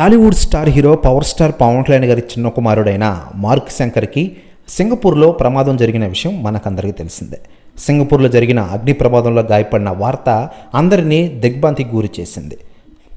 Tollywood star hero power star Pawan Kalyan గారి చిన్న కుమారుడైన మార్క్ శంకర్కి సింగపూర్లో ప్రమాదం జరిగిన విషయం మనకందరికీ తెలిసిందే. సింగపూర్లో జరిగిన అగ్ని ప్రమాదంలో గాయపడిన వార్త అందరినీ దిగ్భ్రాంతికి గురి చేసింది.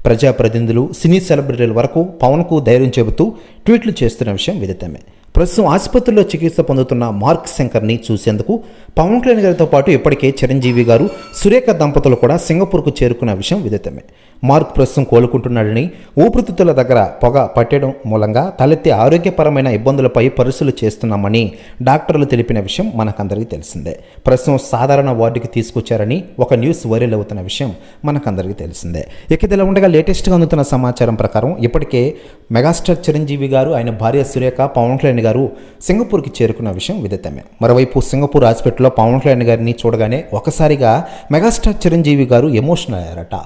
ప్రజాప్రతినిధులు సినీ సెలబ్రిటీల వరకు పవన్కు ధైర్యం చెబుతూ ట్వీట్లు చేస్తున్న విషయం విదితమే. ప్రస్తుతం ఆసుపత్రిలో చికిత్స పొందుతున్న మార్క్ శంకర్ని చూసేందుకు పవన్ కళ్యాణ్ గారితో పాటు ఇప్పటికే చిరంజీవి గారు సురేఖ దంపతులు కూడా సింగపూర్కు చేరుకున్న విషయం విదితమే. మార్క్ ప్రస్తుతం కోలుకుంటున్నాడని ఊపిరితిత్తుల దగ్గర పొగ పట్టడం మూలంగా తలెత్తే ఆరోగ్యపరమైన ఇబ్బందులపై పరిశీలన చేస్తున్నామని డాక్టర్లు తెలిపిన విషయం మనకందరికీ తెలిసిందే. ప్రస్తుతం సాధారణ వార్డుకి తీసుకొచ్చారని ఒక న్యూస్ వైరల్ అవుతున్న విషయం మనకందరికీ తెలిసిందే. ఇక ఇలా ఉండగా లేటెస్ట్గా అందుతున్న సమాచారం ప్రకారం ఇప్పటికే మెగాస్టార్ చిరంజీవి గారు ఆయన భార్య సురేఖ పవన్ కళ్యాణ్ గారు సింగపూర్కి చేరుకున్న విషయం విదితమే. మరోవైపు సింగపూర్ హాస్పిటల్లో పవన్ కళ్యాణ్ గారిని చూడగానే ఒకసారిగా మెగాస్టార్ చిరంజీవి గారు ఎమోషనల్ అయ్యారట.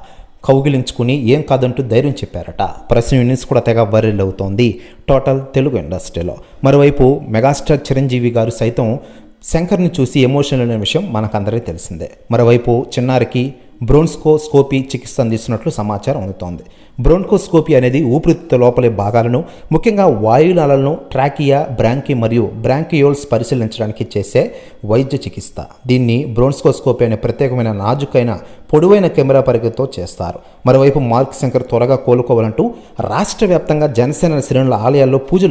కౌగిలించుకుని ఏం కాదంటూ ధైర్యం చెప్పారట. ప్రశ్న న్యూస్ కూడా తెగ వైరల్ అవుతోంది టోటల్ తెలుగు ఇండస్ట్రీలో. మరోవైపు మెగాస్టార్ చిరంజీవి గారు సైతం శంకర్ని చూసి ఎమోషనల్ అనే విషయం మనకందరికీ తెలిసిందే. మరోవైపు చిన్నారికి బ్రోన్స్కోస్కోపీ చికిత్స అందిస్తున్నట్లు సమాచారం అందుతోంది. బ్రోన్కోస్కోపీ అనేది ఊపిరితిత్తు లోపలి భాగాలను ముఖ్యంగా వాయునాళాలను ట్రాకియా బ్రాంకి మరియు బ్రాంకియోల్స్ పరిశీలించడానికి చేసే వైద్య చికిత్స. దీన్ని బ్రోన్స్కోస్కోపీ అనే ప్రత్యేకమైన నాజుకైన పొడవైన కెమెరా పరికరంతో చేస్తారు. మరోవైపు మార్క్ శంకర్ త్వరగా కోలుకోవాలంటూ రాష్ట్ర వ్యాప్తంగా జనసేన శ్రేణుల ఆలయాల్లో పూజలు